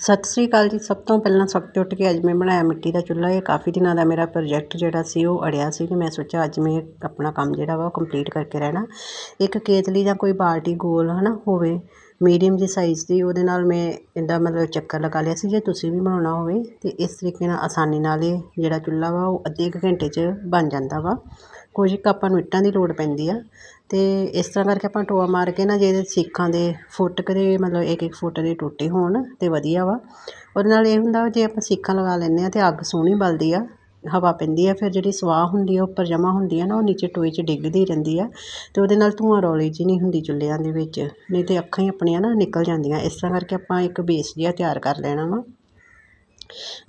ਸਤਿ ਸ੍ਰੀ ਅਕਾਲ ਜੀ। ਸਭ ਤੋਂ ਪਹਿਲਾਂ ਸਭ ਤੋਂ ਉੱਠ ਕੇ ਅੱਜ ਮੈਂ ਬਣਾਇਆ ਮਿੱਟੀ ਦਾ ਚੁੱਲ੍ਹਾ। ਇਹ ਕਾਫੀ ਦਿਨਾਂ ਦਾ ਮੇਰਾ ਪ੍ਰੋਜੈਕਟ ਜਿਹੜਾ ਸੀ, ਉਹ ਅੜਿਆ ਸੀ ਕਿ ਮੈਂ ਸੋਚਿਆ ਅੱਜ ਮੈਂ ਆਪਣਾ ਕੰਮ ਜਿਹੜਾ ਵਾ ਉਹ ਕੰਪਲੀਟ ਕਰਕੇ ਰਹਿਣਾ। ਇੱਕ ਕੇਤਲੀ ਜਾਂ ਕੋਈ ਬਾਲਟੀ ਗੋਲ ਹੈ ਨਾ ਹੋਵੇ ਮੀਡੀਅਮ ਜੀ ਸਾਈਜ਼ ਦੀ, ਉਹਦੇ ਨਾਲ ਮੈਂ ਇਹਦਾ ਮਤਲਬ ਚੱਕਰ ਲਗਾ ਲਿਆ ਸੀ। ਜੇ ਤੁਸੀਂ ਵੀ ਬਣਾਉਣਾ ਹੋਵੇ ਤੇ ਇਸ ਤਰੀਕੇ ਨਾਲ ਆਸਾਨੀ ਨਾਲ ਇਹ ਜਿਹੜਾ ਚੁੱਲ੍ਹਾ ਵਾ, ਉਹ ਅੱਧੇ ਕੁ ਘੰਟੇ 'ਚ ਬਣ ਜਾਂਦਾ ਵਾ। ਕੁਝ ਕੁ ਆਪਾਂ ਨੂੰ ਇੱਟਾਂ ਦੀ ਲੋੜ ਪੈਂਦੀ ਆ। ਅਤੇ ਇਸ ਤਰ੍ਹਾਂ ਕਰਕੇ ਆਪਾਂ ਟੋਆ ਮਾਰ ਕੇ ਨਾ ਜੇ ਇਹਦੇ ਸੀਖਾਂ ਦੇ ਫੁੱਟ ਕੁ ਦੇ ਮਤਲਬ ਇੱਕ ਇੱਕ ਫੁੱਟ ਦੇ ਟੁੱਟੇ ਹੋਣ ਤਾਂ ਵਧੀਆ ਵਾ। ਉਹਦੇ ਨਾਲ ਇਹ ਹੁੰਦਾ ਜੇ ਆਪਾਂ ਸੀਖਾਂ ਲਗਾ ਲੈਂਦੇ ਹਾਂ ਤਾਂ ਅੱਗ ਸੋਹਣੀ ਬਲਦੀ ਆ, ਹਵਾ ਪੈਂਦੀ ਆ, ਫਿਰ ਜਿਹੜੀ ਸਵਾਹ ਹੁੰਦੀ ਆ, ਉੱਪਰ ਜਮ੍ਹਾਂ ਹੁੰਦੀ ਆ ਨਾ, ਉਹ ਨੀਚੇ ਟੋਏ 'ਚ ਡਿੱਗਦੀ ਰਹਿੰਦੀ ਆ ਅਤੇ ਉਹਦੇ ਨਾਲ ਧੂੰਆਂ ਰੌਲੀ ਜਿਹੀ ਨਹੀਂ ਹੁੰਦੀ ਚੁੱਲ੍ਹਿਆਂ ਦੇ ਵਿੱਚ, ਨਹੀਂ ਤਾਂ ਅੱਖਾਂ ਹੀ ਆਪਣੀਆਂ ਨਾ ਨਿਕਲ ਜਾਂਦੀਆਂ। ਇਸ ਤਰ੍ਹਾਂ ਕਰਕੇ ਆਪਾਂ ਇੱਕ ਬੇਸ ਜਿਹਾ ਤਿਆਰ ਕਰ ਲੈਣਾ ਵਾ।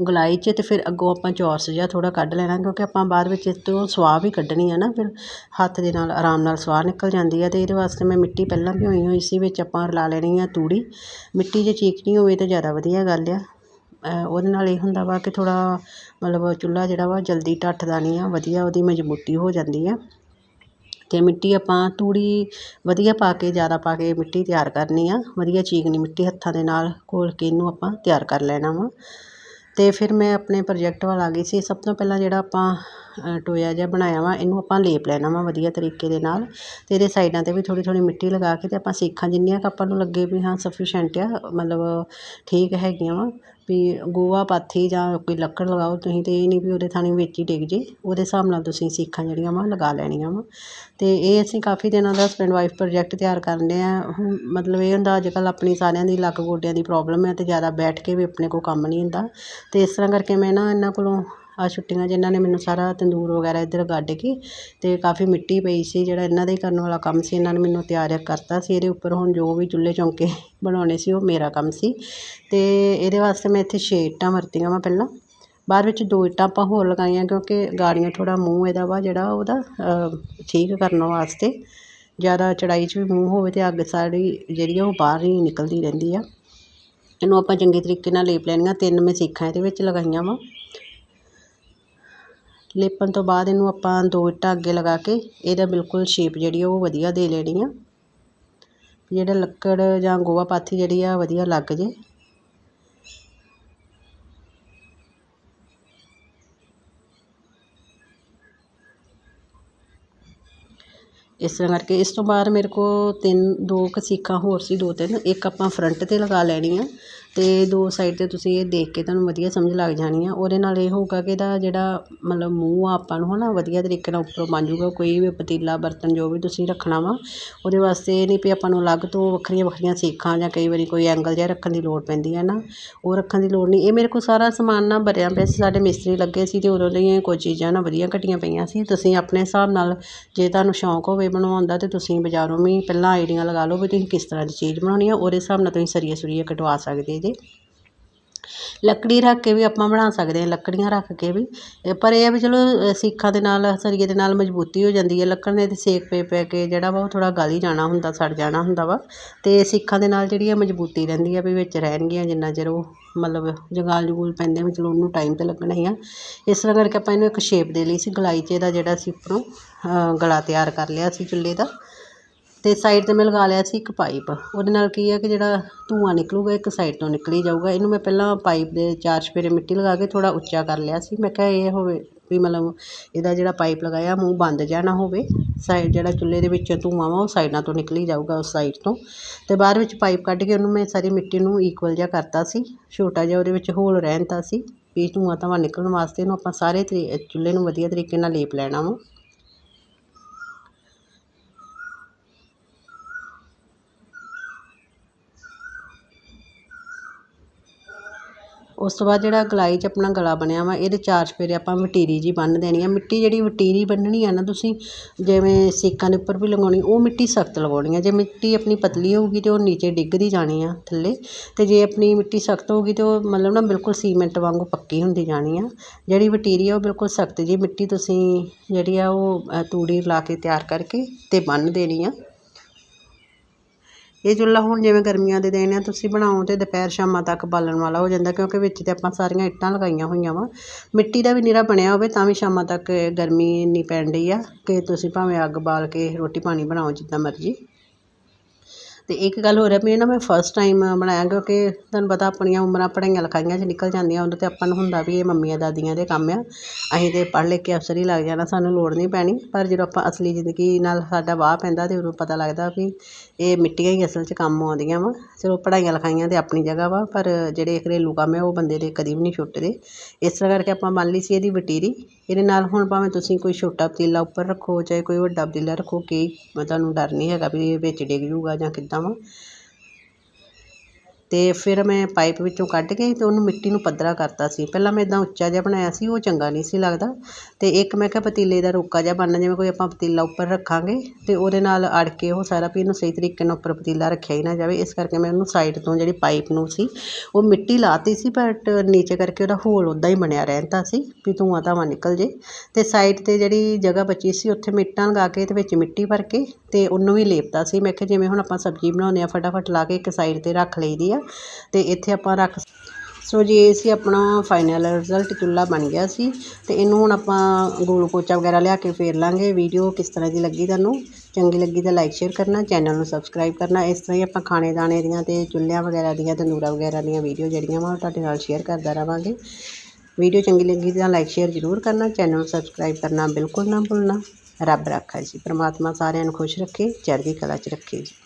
ਗੁਲਾਈ 'ਚ ਅਤੇ ਫਿਰ ਅੱਗੋਂ ਆਪਾਂ ਚੌਰਸ ਜਿਹਾ ਥੋੜ੍ਹਾ ਕੱਢ ਲੈਣਾ, ਕਿਉਂਕਿ ਆਪਾਂ ਬਾਅਦ ਵਿੱਚ ਇਸ ਤੋਂ ਸਵਾਹ ਵੀ ਕੱਢਣੀ ਆ ਨਾ, ਫਿਰ ਹੱਥ ਦੇ ਨਾਲ ਆਰਾਮ ਨਾਲ ਸਵਾਹ ਨਿਕਲ ਜਾਂਦੀ ਆ ਅਤੇ ਇਹਦੇ ਵਾਸਤੇ ਮੈਂ ਮਿੱਟੀ ਪਹਿਲਾਂ ਭਿਓਈ ਹੋਈ ਸੀ, ਵਿੱਚ ਆਪਾਂ ਰਲਾ ਲੈਣੀ ਆ ਤੂੜੀ। ਮਿੱਟੀ ਜੇ ਚੀਕਣੀ ਹੋਵੇ ਤਾਂ ਜ਼ਿਆਦਾ ਵਧੀਆ ਗੱਲ ਆ। ਉਹਦੇ ਨਾਲ ਇਹ ਹੁੰਦਾ ਵਾ ਕਿ ਥੋੜ੍ਹਾ ਮਤਲਬ ਚੁੱਲ੍ਹਾ ਜਿਹੜਾ ਵਾ ਜਲਦੀ ਢੱਠਦਾ ਨਹੀਂ ਆ, ਵਧੀਆ ਉਹਦੀ ਮਜ਼ਬੂਤੀ ਹੋ ਜਾਂਦੀ ਆ। ਅਤੇ ਮਿੱਟੀ ਆਪਾਂ ਤੂੜੀ ਵਧੀਆ ਪਾ ਕੇ, ਜ਼ਿਆਦਾ ਪਾ ਕੇ ਮਿੱਟੀ ਤਿਆਰ ਕਰਨੀ ਆ, ਵਧੀਆ ਚੀਕਣੀ ਮਿੱਟੀ ਹੱਥਾਂ ਦੇ ਨਾਲ, ਘੋਲ ਕੇ ਇਹਨੂੰ ਆਪਾਂ ਤਿਆਰ ਕਰ ਲੈਣਾ ਵਾ। ਅਤੇ ਫਿਰ ਮੈਂ ਆਪਣੇ ਪ੍ਰੋਜੈਕਟ ਵੱਲ ਆ ਗਈ ਸੀ। ਸਭ ਤੋਂ ਪਹਿਲਾਂ ਜਿਹੜਾ ਆਪਾਂ ਟੋਇਆ ਜਿਹਾ ਬਣਾਇਆ ਵਾ, ਇਹਨੂੰ ਆਪਾਂ ਲੇਪ ਲੈਣਾ ਵਾ ਵਧੀਆ ਤਰੀਕੇ ਦੇ ਨਾਲ ਅਤੇ ਇਹਦੇ ਸਾਈਡਾਂ 'ਤੇ ਵੀ ਥੋੜ੍ਹੀ ਥੋੜ੍ਹੀ ਮਿੱਟੀ ਲਗਾ ਕੇ ਅਤੇ ਆਪਾਂ ਸੀਖਾਂ ਜਿੰਨੀਆਂ ਕੁ ਆਪਾਂ ਨੂੰ ਲੱਗੇ ਵੀ ਹਾਂ ਸਫੀਸ਼ੈਂਟ ਆ, ਮਤਲਬ ਠੀਕ ਹੈਗੀਆਂ ਵਾ। ਵੀ ਗੋਹਾ ਪਾਥੀ ਜਾਂ ਕੋਈ ਲੱਕੜ ਲਗਾਓ, ਤੁਸੀਂ ਅਤੇ ਇਹ ਨਹੀਂ ਵੀ ਉਹਦੇ ਥਾਣੀ ਵਿੱਚ ਹੀ ਡਿੱਗ ਜੇ। ਉਹਦੇ ਹਿਸਾਬ ਨਾਲ ਤੁਸੀਂ ਸੀਖਾਂ ਜਿਹੜੀਆਂ ਵਾ ਲਗਾ ਲੈਣੀਆਂ ਵਾ। ਅਤੇ ਇਹ ਅਸੀਂ ਕਾਫੀ ਦਿਨਾਂ ਦਾ ਹਸਬੈਂਡ ਵਾਈਫ ਪ੍ਰੋਜੈਕਟ ਤਿਆਰ ਕਰਦੇ ਹਾਂ ਹੁਣ ਮਤਲਬ ਇਹ ਹੁੰਦਾ ਅੱਜ ਕੱਲ੍ਹ ਆਪਣੀ ਸਾਰਿਆਂ ਦੀ ਲੱਕ ਗੋਡਿਆਂ ਦੀ ਪ੍ਰੋਬਲਮ ਹੈ ਅਤੇ ਜ਼ਿਆਦਾ ਬੈਠ ਕੇ ਵੀ ਆਪਣੇ ਕੋਲ ਕੰਮ ਨਹੀਂ ਹੁੰਦਾ। ਅਤੇ ਇਸ ਤਰ੍ਹਾਂ ਕਰਕੇ ਮੈਂ ਨਾ ਇਹਨਾਂ ਕੋਲੋਂ ਆਹ ਛੁੱਟੀਆਂ 'ਚ ਇਹਨਾਂ ਨੇ ਮੈਨੂੰ ਸਾਰਾ ਤੰਦੂਰ ਵਗੈਰਾ ਇੱਧਰ ਗੱਡ ਕੇ ਅਤੇ ਕਾਫੀ ਮਿੱਟੀ ਪਈ ਸੀ, ਜਿਹੜਾ ਇਹਨਾਂ ਦਾ ਹੀ ਕਰਨ ਵਾਲਾ ਕੰਮ ਸੀ, ਇਹਨਾਂ ਨੇ ਮੈਨੂੰ ਤਿਆਰ ਕਰਤਾ ਸੀ। ਇਹਦੇ ਉੱਪਰ ਹੁਣ ਜੋ ਵੀ ਚੁੱਲ੍ਹੇ ਚੌਂਕੇ ਬਣਾਉਣੇ ਸੀ, ਉਹ ਮੇਰਾ ਕੰਮ ਸੀ। ਅਤੇ ਇਹਦੇ ਵਾਸਤੇ ਮੈਂ ਇੱਥੇ ਛੇ ਇੱਟਾਂ ਵਰਤੀਆਂ ਵਾ ਪਹਿਲਾਂ। ਬਾਅਦ ਵਿੱਚ ਦੋ ਇੱਟਾਂ ਆਪਾਂ ਹੋਰ ਲਗਾਈਆਂ, ਕਿਉਂਕਿ ਗਾੜੀਆਂ ਥੋੜ੍ਹਾ ਮੂੰਹ ਇਹਦਾ ਵਾ, ਜਿਹੜਾ ਉਹਦਾ ਠੀਕ ਕਰਨ ਵਾਸਤੇ। ਜ਼ਿਆਦਾ ਚੜਾਈ 'ਚ ਵੀ ਮੂੰਹ ਹੋਵੇ ਅਤੇ ਅੱਗ ਸਾਰੀ ਜਿਹੜੀ ਆ ਉਹ ਬਾਹਰ ਹੀ ਨਿਕਲਦੀ ਰਹਿੰਦੀ ਆ। ਇਹਨੂੰ ਆਪਾਂ ਚੰਗੇ ਤਰੀਕੇ ਨਾਲ ਲੇਪ ਲੈਣੀਆਂ, ਤਿੰਨ ਮੈਂ ਸੀਖਾਂ ਇਹਦੇ ਵਿੱਚ ਲਗਾਈਆਂ ਵਾ। ਲੇਪਣ ਤੋਂ ਬਾਅਦ ਇਹਨੂੰ ਆਪਾਂ ਦੋ ਇੱਟਾਂ ਅੱਗੇ ਲਗਾ ਕੇ ਇਹਦਾ ਬਿਲਕੁਲ ਸ਼ੇਪ ਜਿਹੜੀ ਉਹ ਵਧੀਆ ਦੇ ਲੈਣੀ ਆ। ਜਿਹੜਾ ਲੱਕੜ ਜਾਂ ਗੋਹਾ ਪਾਥੀ ਜਿਹੜੀ ਆ ਵਧੀਆ ਲੱਗ ਜੇ। ਇਸ ਤਰ੍ਹਾਂ ਕਰਕੇ ਇਸ ਤੋਂ ਬਾਅਦ ਮੇਰੇ ਕੋਲ ਤਿੰਨ, ਦੋ ਕੁ ਸੀਖਾਂ ਹੋਰ ਸੀ, ਦੋ ਤਿੰਨ। ਇੱਕ ਆਪਾਂ ਫਰੰਟ 'ਤੇ ਲਗਾ ਲੈਣੀ ਆ। ਅਤੇ ਦੋ ਸਾਈਡ 'ਤੇ ਤੁਸੀਂ ਇਹ ਦੇਖ ਕੇ ਤੁਹਾਨੂੰ ਵਧੀਆ ਸਮਝ ਲੱਗ ਜਾਣੀ ਆ। ਉਹਦੇ ਨਾਲ ਇਹ ਹੋਊਗਾ ਕਿ ਇਹਦਾ ਜਿਹੜਾ ਮਤਲਬ ਮੂੰਹ ਆ ਆਪਾਂ ਨੂੰ ਹੈ ਨਾ ਵਧੀਆ ਤਰੀਕੇ ਨਾਲ ਉੱਪਰੋਂ ਬਣ ਜਾਊਗਾ, ਕੋਈ ਵੀ ਪਤੀਲਾ, ਬਰਤਨ ਜੋ ਵੀ ਤੁਸੀਂ ਰੱਖਣਾ ਵਾ, ਉਹਦੇ ਵਾਸਤੇ ਇਹ ਨਹੀਂ ਵੀ ਆਪਾਂ ਨੂੰ ਅਲੱਗ ਤੋਂ ਵੱਖਰੀਆਂ ਵੱਖਰੀਆਂ ਸੇਖਾਂ ਜਾਂ ਕਈ ਵਾਰੀ ਕੋਈ ਐਂਗਲ ਜਿਹਾ ਰੱਖਣ ਦੀ ਲੋੜ ਪੈਂਦੀ ਹੈ ਨਾ, ਉਹ ਰੱਖਣ ਦੀ ਲੋੜ ਨਹੀਂ। ਇਹ ਮੇਰੇ ਕੋਲ ਸਾਰਾ ਸਮਾਨ ਨਾ ਭਰਿਆ ਪਿਆ ਸੀ, ਸਾਡੇ ਮਿਸਤਰੀ ਲੱਗੇ ਸੀ ਅਤੇ ਉਦੋਂ ਦੀਆਂ ਕੁਝ ਚੀਜ਼ਾਂ ਨਾ ਵਧੀਆ ਘਟੀਆਂ ਪਈਆਂ ਸੀ। ਤੁਸੀਂ ਆਪਣੇ ਹਿਸਾਬ ਨਾਲ ਜੇ ਤੁਹਾਨੂੰ ਸ਼ੌਂਕ ਹੋਵੇ ਬਣਾਉਣ ਦਾ ਤਾਂ ਤੁਸੀਂ ਬਾਜ਼ਾਰੋਂ ਵੀ ਪਹਿਲਾਂ ਆਈਡੀਆ ਲਗਾ ਲਓ ਵੀ ਤੁਸੀਂ ਕਿਸ ਤਰ੍ਹਾਂ ਦੀ ਚੀਜ਼ ਬਣਾਉਣੀ ਆ, ਉਹਦੇ ਹਿਸਾਬ ਨਾਲ ਤੁਸੀਂ ਸਰੀਏ ਸੁਰੀਏ ਕਟਵਾ ਸਕਦੇ ਜੇ ਲੱਕੜੀ ਰੱਖ ਕੇ ਵੀ ਆਪਾਂ ਬਣਾ ਸਕਦੇ ਹਾਂ, ਲੱਕੜੀਆਂ ਰੱਖ ਕੇ ਵੀ। ਪਰ ਇਹ ਆ ਵੀ ਚਲੋ ਸੀਖਾਂ ਦੇ ਨਾਲ, ਸਰੀਏ ਦੇ ਨਾਲ ਮਜ਼ਬੂਤੀ ਹੋ ਜਾਂਦੀ ਹੈ। ਲੱਕੜ ਨੇ ਤੇ ਸੇਕ ਪੈ ਪੈ ਕੇ ਜਿਹੜਾ ਵਾ ਉਹ ਥੋੜ੍ਹਾ ਗਲ ਹੀ ਜਾਣਾ ਹੁੰਦਾ, ਸੜ ਜਾਣਾ ਹੁੰਦਾ ਵਾ। ਅਤੇ ਸੀਖਾਂ ਦੇ ਨਾਲ ਜਿਹੜੀ ਆ ਮਜ਼ਬੂਤੀ ਰਹਿੰਦੀ ਆ ਵੀ ਵਿੱਚ ਰਹਿਣਗੀਆਂ ਜਿੰਨਾ ਚਿਰ ਉਹ ਮਤਲਬ ਜੰਗਾਲ ਜਗੂਲ ਪੈਂਦੇ ਵੀ ਚਲੋ ਉਹਨੂੰ ਟਾਈਮ ਤਾਂ ਲੱਗਣਾ ਹੀ ਆ। ਇਸ ਤਰ੍ਹਾਂ ਕਰਕੇ ਆਪਾਂ ਇਹਨੂੰ ਇੱਕ ਸ਼ੇਪ ਦੇ ਲਈ ਸੀ, ਗਲਾਈ 'ਚ ਇਹਦਾ ਜਿਹੜਾ ਸੀ ਉੱਪਰੋਂ ਗਲਾ ਤਿਆਰ ਕਰ ਲਿਆ ਸੀ ਚੁੱਲ੍ਹੇ ਦਾ। ਅਤੇ ਸਾਈਡ 'ਤੇ ਮੈਂ ਲਗਾ ਲਿਆ ਸੀ ਇੱਕ ਪਾਈਪ ਉਹਦੇ ਨਾਲ ਕੀ ਹੈ ਕਿ ਜਿਹੜਾ ਧੂੰਆਂ ਨਿਕਲੂਗਾ, ਇੱਕ ਸਾਈਡ ਤੋਂ ਨਿਕਲੀ ਜਾਊਗਾ। ਇਹਨੂੰ ਮੈਂ ਪਹਿਲਾਂ ਪਾਈਪ ਦੇ ਚਾਰ ਚੁਫੇਰੇ ਮਿੱਟੀ ਲਗਾ ਕੇ ਥੋੜ੍ਹਾ ਉੱਚਾ ਕਰ ਲਿਆ ਸੀ। ਮੈਂ ਕਿਹਾ ਇਹ ਹੋਵੇ ਵੀ ਮਤਲਬ ਇਹਦਾ ਜਿਹੜਾ ਪਾਈਪ ਲਗਾਇਆ, ਮੂੰਹ ਬੰਦ ਜਿਹਾ ਨਾ ਹੋਵੇ। ਸਾਈਡ ਜਿਹੜਾ ਚੁੱਲ੍ਹੇ ਦੇ ਵਿੱਚੋਂ ਧੂੰਆਂ ਵਾ, ਉਹ ਸਾਈਡਾਂ ਤੋਂ ਨਿਕਲੀ ਜਾਊਗਾ ਉਸ ਸਾਈਡ ਤੋਂ। ਅਤੇ ਬਾਅਦ ਵਿੱਚ ਪਾਈਪ ਕੱਢ ਕੇ ਉਹਨੂੰ ਮੈਂ ਸਾਰੀ ਮਿੱਟੀ ਨੂੰ ਇਕੁਅਲ ਜਿਹਾ ਕਰਤਾ ਸੀ। ਛੋਟਾ ਜਿਹਾ ਉਹਦੇ ਵਿੱਚ ਹੋਲ ਰਹਿਣ ਤਾ ਸੀ ਵੀ ਧੂੰਆਂ ਧਾਵਾਂ ਨਿਕਲਣ ਵਾਸਤੇ ਇਹਨੂੰ ਆਪਾਂ ਸਾਰੇ ਤਰੀ, ਚੁੱਲ੍ਹੇ ਨੂੰ ਵਧੀਆ ਤਰੀਕੇ ਨਾਲ ਲੇਪ ਲੈਣਾ ਵਾ। ਉਸ ਤੋਂ ਬਾਅਦ ਜਿਹੜਾ ਗਲਾਈ 'ਚ ਆਪਣਾ ਗਲਾ ਬਣਿਆ ਵਾ, ਇਹਦੇ ਚਾਰ ਚੁਫੇਰੇ ਆਪਾਂ ਵਟੀਰੀ ਜਿਹੀ ਬੰਨ੍ਹ ਦੇਣੀ ਆ। ਮਿੱਟੀ ਜਿਹੜੀ ਵਟੀਰੀ ਬੰਨ੍ਹਣੀ ਆ ਨਾ ਤੁਸੀਂ, ਜਿਵੇਂ ਸੇਕਾਂ ਦੇ ਉੱਪਰ ਵੀ ਲਗਾਉਣੀ, ਉਹ ਮਿੱਟੀ ਸਖਤ ਲਗਾਉਣੀ ਆ। ਜੇ ਮਿੱਟੀ ਆਪਣੀ ਪਤਲੀ ਹੋਊਗੀ ਤਾਂ ਉਹ ਨੀਚੇ ਡਿੱਗਦੀ ਜਾਣੀ ਆ ਥੱਲੇ ਅਤੇ ਜੇ ਆਪਣੀ ਮਿੱਟੀ ਸਖਤ ਹੋਊਗੀ ਤਾਂ ਉਹ ਮਤਲਬ ਨਾ ਬਿਲਕੁਲ ਸੀਮੈਂਟ ਵਾਂਗੂ ਪੱਕੀ ਹੁੰਦੀ ਜਾਣੀ ਆ। ਜਿਹੜੀ ਵਟੀਰੀ ਆ ਉਹ ਬਿਲਕੁਲ ਸਖਤ ਜਿਹੀ ਮਿੱਟੀ ਤੁਸੀਂ ਜਿਹੜੀ ਆ ਉਹ ਤੂੜੀ ਲਾ ਕੇ ਤਿਆਰ ਕਰਕੇ ਅਤੇ ਬੰਨ੍ਹ ਦੇਣੀ ਆ। ਇਹ ਚੁੱਲ੍ਹਾ ਹੁਣ ਜਿਵੇਂ ਗਰਮੀਆਂ ਦੇ ਦਿਨ ਆ, ਤੁਸੀਂ ਬਣਾਓ ਅਤੇ ਦੁਪਹਿਰ ਸ਼ਾਮਾਂ ਤੱਕ ਬਾਲਣ ਵਾਲਾ ਹੋ ਜਾਂਦਾ ਕਿਉਂਕਿ ਵਿੱਚ ਤਾਂ ਆਪਾਂ ਸਾਰੀਆਂ ਇੱਟਾਂ ਲਗਾਈਆਂ ਹੋਈਆਂ ਵਾ। ਮਿੱਟੀ ਦਾ ਵੀ ਨਿਰਾ ਬਣਿਆ ਹੋਵੇ ਤਾਂ ਵੀ ਸ਼ਾਮਾਂ ਤੱਕ ਗਰਮੀ ਇੰਨੀ ਪੈਣ ਡਈ ਆ ਕਿ ਤੁਸੀਂ ਭਾਵੇਂ ਅੱਗ ਬਾਲ ਕੇ ਰੋਟੀ ਪਾਣੀ ਬਣਾਓ ਜਿੱਦਾਂ ਮਰਜ਼ੀ। ਅਤੇ ਇੱਕ ਗੱਲ ਹੋਰ ਹੈ ਵੀ ਇਹ ਨਾ ਮੈਂ ਫਸਟ ਟਾਈਮ ਬਣਾਇਆ, ਕਿਉਂਕਿ ਤੁਹਾਨੂੰ ਪਤਾ ਆਪਣੀਆਂ ਉਮਰਾਂ ਪੜ੍ਹਾਈਆਂ ਲਿਖਾਈਆਂ 'ਚ ਨਿਕਲ ਜਾਂਦੀਆਂ ਉਦੋਂ ਤਾਂ ਆਪਾਂ ਨੂੰ ਹੁੰਦਾ ਵੀ ਇਹ ਮੰਮੀਆਂ ਦਾਦੀਆਂ ਦੇ ਕੰਮ ਆ। ਅਸੀਂ ਤਾਂ ਪੜ੍ਹ ਲਿਖ ਕੇ ਅਫਸਰ ਹੀ ਲੱਗ ਜਾਣਾ, ਸਾਨੂੰ ਲੋੜ ਨਹੀਂ ਪੈਣੀ। ਪਰ ਜਦੋਂ ਆਪਾਂ ਅਸਲੀ ਜ਼ਿੰਦਗੀ ਨਾਲ ਸਾਡਾ ਵਾਹ ਪੈਂਦਾ ਤਾਂ ਉਦੋਂ ਪਤਾ ਲੱਗਦਾ ਵੀ ਇਹ ਮਿੱਟੀਆਂ ਹੀ ਅਸਲ 'ਚ ਕੰਮ ਆਉਂਦੀਆਂ ਵਾ। ਚਲੋ, ਪੜ੍ਹਾਈਆਂ ਲਿਖਾਈਆਂ ਤਾਂ ਆਪਣੀ ਜਗ੍ਹਾ ਵਾ, ਪਰ ਜਿਹੜੇ ਘਰੇਲੂ ਕੰਮ ਆ, ਉਹ ਬੰਦੇ ਦੇ ਕਦੀ ਵੀ ਨਹੀਂ ਛੁੱਟਦੇ। ਇਸ ਤਰ੍ਹਾਂ ਕਰਕੇ ਆਪਾਂ ਮੰਨ ਲਈ ਸੀ ਇਹਦੀ ਵਟੀਰੀ। ਇਹਦੇ ਨਾਲ ਹੁਣ ਭਾਵੇਂ ਤੁਸੀਂ ਕੋਈ ਛੋਟਾ ਪਤੀਲਾ ਉੱਪਰ ਰੱਖੋ, ਚਾਹੇ ਕੋਈ ਵੱਡਾ ਪਤੀਲਾ ਰੱਖੋ, ਕਿ ਤੁਹਾਨੂੰ ਡਰ ਨਹੀਂ ਹੈਗਾ ਵੀ ਇਹ ਵਿੱਚ ਡਿੱਗ ਜੂਗਾ ਜਾਂ ਕਿੱਦਾਂ ਵਾ। ਅਤੇ ਫਿਰ ਮੈਂ ਪਾਈਪ ਵਿੱਚੋਂ ਕੱਢ ਕੇ ਅਤੇ ਉਹਨੂੰ ਮਿੱਟੀ ਨੂੰ ਪੱਧਰਾ ਕਰਤਾ ਸੀ। ਪਹਿਲਾਂ ਮੈਂ ਇੱਦਾਂ ਉੱਚਾ ਜਿਹਾ ਬਣਾਇਆ ਸੀ, ਉਹ ਚੰਗਾ ਨਹੀਂ ਸੀ ਲੱਗਦਾ। ਅਤੇ ਇੱਕ ਮੈਂ ਕਿਹਾ ਪਤੀਲੇ ਦਾ ਰੋਕਾ ਜਿਹਾ ਬਣਨਾ, ਜਿਵੇਂ ਕੋਈ ਆਪਾਂ ਪਤੀਲਾ ਉੱਪਰ ਰੱਖਾਂਗੇ ਅਤੇ ਉਹਦੇ ਨਾਲ ਅੜ ਕੇ ਉਹ ਸਾਰਾ ਵੀ ਇਹਨੂੰ ਸਹੀ ਤਰੀਕੇ ਨਾਲ ਉੱਪਰ ਪਤੀਲਾ ਰੱਖਿਆ ਹੀ ਨਾ ਜਾਵੇ। ਇਸ ਕਰਕੇ ਮੈਂ ਉਹਨੂੰ ਸਾਈਡ ਤੋਂ ਜਿਹੜੀ ਪਾਈਪ ਨੂੰ ਸੀ, ਉਹ ਮਿੱਟੀ ਲਾਤੀ ਸੀ ਬਟ ਨੀਚੇ ਕਰਕੇ ਉਹਦਾ ਹੋਲ ਉੱਦਾਂ ਹੀ ਬਣਿਆ ਰਹਿੰਦਾ ਸੀ ਵੀ ਧੂੰਆਂ ਧਾਵਾਂ ਨਿਕਲ ਜੇ। ਅਤੇ ਸਾਈਡ ਤੇ ਜਿਹੜੀ ਜਗ੍ਹਾ ਬਚੀ ਸੀ, ਉੱਥੇ ਮਿੱਟਾਂ ਲਗਾ ਕੇ ਅਤੇ ਵਿੱਚ ਮਿੱਟੀ ਭਰ ਕੇ ਅਤੇ ਉਹਨੂੰ ਵੀ ਲੇਪਤਾ ਸੀ। ਮੈਂ ਕਿਹਾ ਜਿਵੇਂ ਹੁਣ ਆਪਾਂ ਸਬਜ਼ੀ ਬਣਾਉਂਦੇ ਹਾਂ, ਫਟਾਫਟ ਲਾ ਕੇ ਇੱਕ ਸਾਈਡ ਤੇ ਰੱਖ ਲਈਦੀ ਆ। ਤੇ ਇੱਥੇ ਆਪਾਂ ਰੱਖ ਸੋ ਜੀ ਇਹ ਸੀ ਆਪਣਾ ਫਾਈਨਲ ਰਿਜ਼ਲਟ ਚੁੱਲ੍ਹਾ ਬਣ ਗਿਆ ਸੀ ਤੇ ਇਹਨੂੰ ਹੁਣ ਆਪਾਂ ਗੋਲ ਕੋਚਾ ਵਗੈਰਾ ਲਿਆ ਕੇ ਫੇਰ ਲਾਂਗੇ। ਵੀਡੀਓ ਕਿਸ ਤਰ੍ਹਾਂ ਦੀ ਲੱਗੀ ਤੁਹਾਨੂੰ? ਚੰਗੀ ਲੱਗੀ ਤਾਂ ਲਾਈਕ ਸ਼ੇਅਰ ਕਰਨਾ ਚੈਨਲ ਨੂੰ ਸਬਸਕ੍ਰਾਈਬ ਕਰਨਾ। ਇਸ ਤਰ੍ਹਾਂ ਹੀ ਆਪਾਂ ਖਾਣੇ ਦਾਣੇ ਦੀਆਂ ਤੇ ਚੁੱਲ੍ਹਿਆਂ ਵਗੈਰਾ ਦੀਆਂ ਤੰਦੂਰਾ ਵਗੈਰਾ ਦੀਆਂ ਵੀਡੀਓ ਜਿਹੜੀਆਂ ਵਾ ਉਹ ਤੁਹਾਡੇ ਨਾਲ ਸ਼ੇਅਰ ਕਰਦਾ ਰਵਾਂਗੇ। ਵੀਡੀਓ ਚੰਗੀ ਲੱਗੀ ਤਾਂ ਲਾਈਕ ਸ਼ੇਅਰ ਜ਼ਰੂਰ ਕਰਨਾ ਚੈਨਲ ਨੂੰ ਸਬਸਕ੍ਰਾਈਬ ਕਰਨਾ, ਬਿਲਕੁਲ ਨਾ ਭੁੱਲਣਾ। ਰੱਬ ਰੱਖਾ ਜੀ। ਪ੍ਰਮਾਤਮਾ ਸਾਰਿਆਂ ਨੂੰ ਖੁਸ਼ ਰੱਖੇ, ਚੜ੍ਹਦੀ ਕਲਾ 'ਚ ਰੱਖੇ ਜੀ।